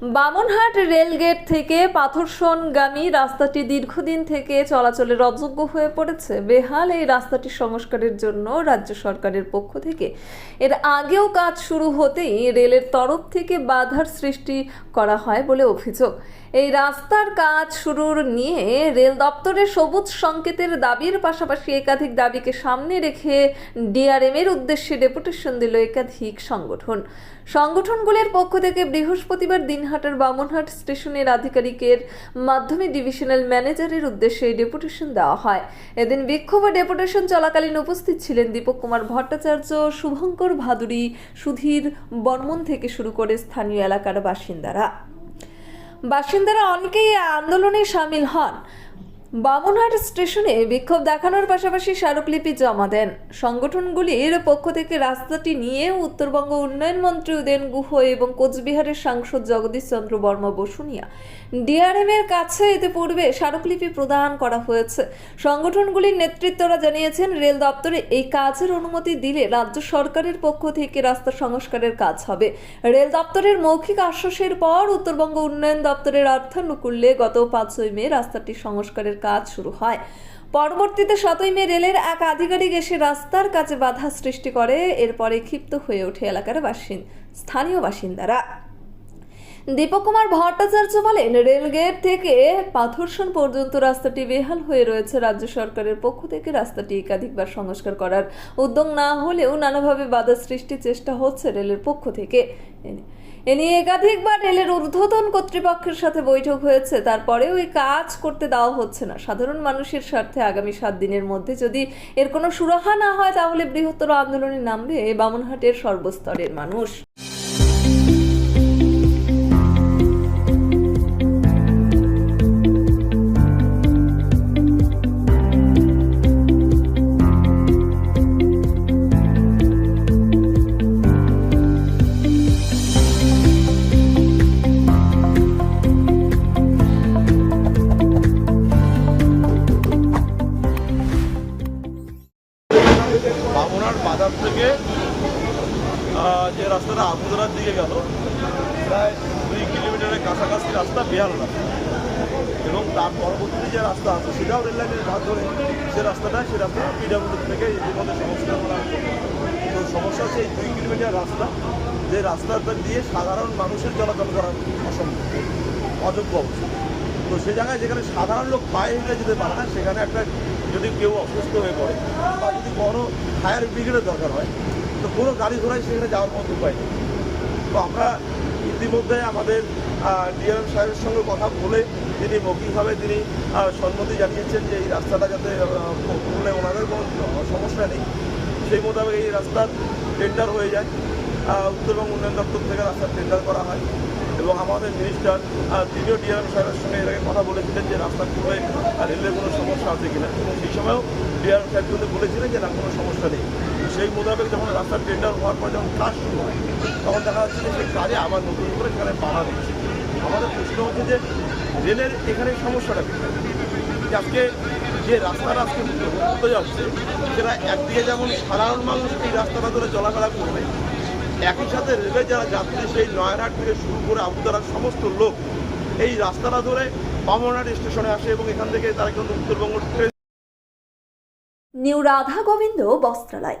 Bamanhat rail gate থেকে পাথরসনগামী রাস্তাটি দীর্ঘদিন থেকে চলাচলের অযোগ্য হয়ে পড়েছে। বেহাল এই রাস্তাটি সংস্কারের জন্য রাজ্য সরকারের পক্ষ থেকে এর আগেও কাজ শুরু হতেই রেলের তরফ থেকে বাধার সৃষ্টি করা হয় বলে অভিযোগ। এই রাস্তার কাজ শুরুর নিয়ে রেল দপ্তরের সবুজ সংকেতের দাবির পাশাপাশি একাধিক দাবিকে সামনে রেখে ডিআরএম এর উদ্দেশ্যে ডেপুটেশন দিল একাধিক সংগঠন। সংগঠনগুলির পক্ষ থেকে বৃহস্পতিবার দিনহাটার বামনহাট স্টেশনের আধিকারিকের মাধ্যমে ডিভিশনাল ম্যানেজারের উদ্দেশ্যে ডেপুটেশন দেওয়া হয়। এদিন বিক্ষোভ ডেপুটেশন চলাকালীন উপস্থিত ছিলেন দীপক কুমার ভট্টাচার্য, শুভঙ্কর ভাদুরী, সুধীর বর্মন থেকে শুরু করে স্থানীয় এলাকার বাসিন্দারা। বাসিন্দারা অনেকেই আন্দোলনে সামিল হন। বামনহাট স্টেশনে বিক্ষোভ দেখানোর পাশাপাশি স্মারকলিপি জমা দেন। সংগঠনগুলির পক্ষ থেকে রাস্তাটি নিয়ে উত্তরবঙ্গ উন্নয়ন মন্ত্রী উদয়ন গুহ এবং কোচবিহারের সাংসদ জগদীশ চন্দ্র বর্মা বসুনিয়া ডিআরএম এর কাছে এতে পূর্বে স্মারকলিপি প্রদান করা হয়েছে। সংগঠনগুলির নেতৃত্বরা জানিয়েছেন, রেল দপ্তরে এই কাজের অনুমতি দিলে রাজ্য সরকারের পক্ষ থেকে রাস্তা সংস্কারের কাজ হবে। রেল দপ্তরের মৌখিক আশ্বাসের পর উত্তরবঙ্গ উন্নয়ন দপ্তরের অর্থানুকূল্যে গত পাঁচই মে রাস্তাটি সংস্কারের কাজ শুরু হয়। পরবর্তীতে সাতই মে রেলের এক আধিকারিক এসে রাস্তার কাজে বাধা সৃষ্টি করে, এরপরে ক্ষিপ্ত হয়ে ওঠে এলাকার বাসিন, স্থানীয় বাসিন্দারা। দীপক কুমার ভট্টাচার্য বলেন, রেলগেট থেকে পাথরসন পর্যন্ত রাস্তাটি বেহাল হয়ে রয়েছে, রাজ্য সরকারের পক্ষ থেকে রাস্তাটি একাধিকবার সংস্কার করার উদ্যোগ না হলেও নানাভাবে বাধা সৃষ্টির চেষ্টা হচ্ছে রেলের পক্ষ থেকে। এ নিয়ে একাধিকবার রেলের ঊর্ধ্বতন কর্তৃপক্ষের সাথে বৈঠক হয়েছে। তারপরেও এই কাজ করতে দেওয়া হচ্ছে না। সাধারণ মানুষের স্বার্থে আগামী সাত দিনের মধ্যে যদি এর কোনো সুরাহা না হয়, তাহলে বৃহত্তর আন্দোলনে নামবে বামনহাটের সর্বস্তরের মানুষ। বেহাল এবং তার পরবর্তী যে রাস্তা আছে, সেটাও রেল লাইনের ধার ধরে যে রাস্তাটা, সে রাস্তা পিডাব্লিউ থেকে ইতিমধ্যে সংস্কার করা তো সমস্যা হচ্ছে এই দুই কিলোমিটার রাস্তা, যে রাস্তাটা দিয়ে সাধারণ মানুষের চলাচল করা অসম্ভব, অযোগ্য অবস্থা। তো সে জায়গায় যেখানে সাধারণ লোক পায়ে হেঁটে যেতে পারে না, সেখানে একটা যদি কেউ অসুস্থ হয়ে পড়ে বা যদি বড় ফায়ার ব্রিগেডের দরকার হয়, তো কোনো গাড়ি ঘোড়ায় সেখানে যাওয়ার মতো উপায় নেই। তো আমরা ইতিমধ্যে আমাদের ডিএম সাহেবের সঙ্গে কথা বলে তিনি মৌখিকভাবে তিনি সম্মতি জানিয়েছেন যে এই রাস্তাটা যাতে বলে করলে ওনাদের কোনো সমস্যা নেই। সেই মোতাবেক এই রাস্তার টেন্ডার হয়ে যায়। উত্তরবঙ্গ উন্নয়ন দপ্তর থেকে রাস্তার টেন্ডার করা হয়। এবং আমাদের মিনিস্টার তিনিও ডিআরএম সাহেবের সঙ্গে এর আগে কথা বলেছিলেন যে রাস্তা খুলে রেলের কোনো সমস্যা আছে কিনা। এবং সেই সময়ও ডিআরএম সাহেব কিন্তু বলেছিলেন যে না, কোনো সমস্যা নেই। সেই মোতাবেক যখন রাস্তার টেন্ডার হওয়ার পর যখন কাজ শুরু হয়, তখন দেখা যাচ্ছে যে সেই কাজে আবার নতুন করে সেখানে বাধা দিচ্ছে। আমাদের প্রশ্ন হচ্ছে যে রেলের এখানে সমস্যাটা আজকে যে রাস্তাটা আজকে হতে যাচ্ছে, সেটা একদিকে যেমন সাধারণ মানুষ এই রাস্তাটা ধরে চলাফেরা করবে একই সাথে রেলে যারা যাত্রী, সেই নয়নহাট থেকে শুরু করে আবুদারার সমস্ত লোক এই রাস্তাটা ধরে অমরনাথ স্টেশনে আসে এবং এখান থেকে তারা কিন্তু উত্তরবঙ্গ নিউ রাধা গোবিন্দ বস্ত্রালয়।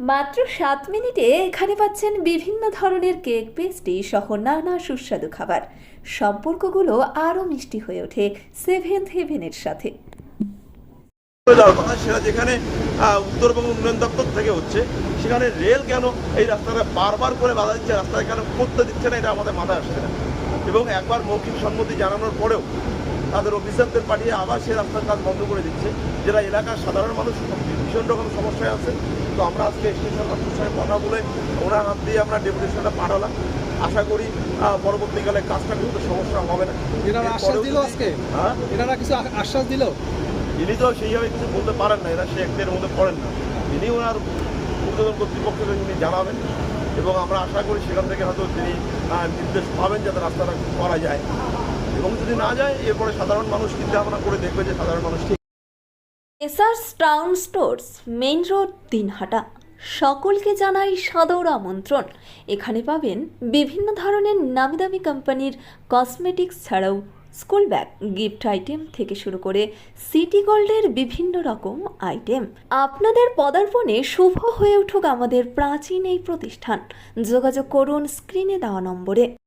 মাত্র সাত মিনিটে এখানে পাচ্ছেন বিভিন্ন ধরনের কেক পেস্ট্রি সহ নানা সুস্বাদু খাবার। সম্পর্কগুলো আরও মিষ্টি হয়ে ওঠে সেভেন্থ হেভেনের সাথে। সেটা যেখানে উত্তরবঙ্গ উন্নয়ন দপ্তর থেকে হচ্ছে, সেখানে রেল কেন এই রাস্তাটা বারবার করে বাধা দিচ্ছে রাস্তাটা কেন করতে দিচ্ছে না, এটা আমাদের মাথায় আসছে না। এবং একবার মৌখিক সম্মতি জানানোর পরেও তাদের অফিসারদের পাঠিয়ে আবার সেই রাস্তার কাজ বন্ধ করে দিচ্ছে, যেটা এলাকার সাধারণ মানুষ ভীষণ রকম সমস্যায় আছে। তো আমরা আজকে স্টেশন মাস্টার সঙ্গে কথা বলে ওনার হাত দিয়ে আমরা ডেপুটেশনটা পাঠালাম। আশা করি পরবর্তীকালে কাজটা কিন্তু সমস্যা হবে না। এনারা আশ্বাস দিল আজকে? হ্যাঁ? এনারা কিছু আশ্বাস দিল? ইনি তো সেইভাবে কিছু বলতে পারেন না এরা সে একদের মধ্যে পড়েন না। তিনি ওনার ঊর্ধ্বতন কর্তৃপক্ষকে তিনি জানাবেন এবং আমরা আশা করি সেখান থেকে হয়তো তিনি নির্দেশ পাবেন যাতে রাস্তাটা করা যায়। এবং যদি না যায় এরপরে সাধারণ মানুষ চিন্তা ভাবনা করে দেখবে যে সাধারণ মানুষ এসার্স town stores, main road, Dinhata. সকলকে জানাই সাদর আমন্ত্রণ। এখানে পাবেন বিভিন্ন ধরনের নামি দামি কোম্পানির কসমেটিক্স ছাড়াও স্কুল ব্যাগ, গিফট আইটেম থেকে শুরু করে সিটি গোল্ডের বিভিন্ন রকম আইটেম। আপনাদের পদার্পণে শুভ হয়ে উঠুক আমাদের প্রাচীন এই প্রতিষ্ঠান। যোগাযোগ করুন স্ক্রিনে দেওয়া নম্বরে।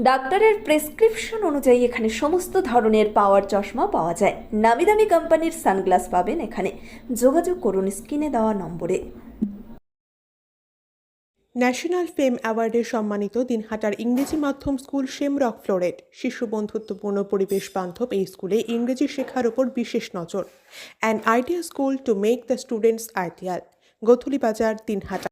ডাক্তারের প্রেসক্রিপশন অনুযায়ী এখানে সমস্ত ধরনের পাওয়ার চশমা পাওয়া যায়। নামি দামি কোম্পানির সানগ্লাস পাবেন এখানে। যোগাযোগ করুন স্ক্রিনে দেওয়া নম্বরে। ন্যাশনাল ফেম অ্যাওয়ার্ডে সম্মানিত দিনহাটার ইংরেজি মাধ্যম স্কুল শেমরক ফ্লোরেট শিশু বন্ধুত্বপূর্ণ পরিবেশ বান্ধব এই স্কুলে ইংরেজি শেখার ওপর বিশেষ নজর। An idea school to make the students ideal Gotuli Bazar, Dinhata.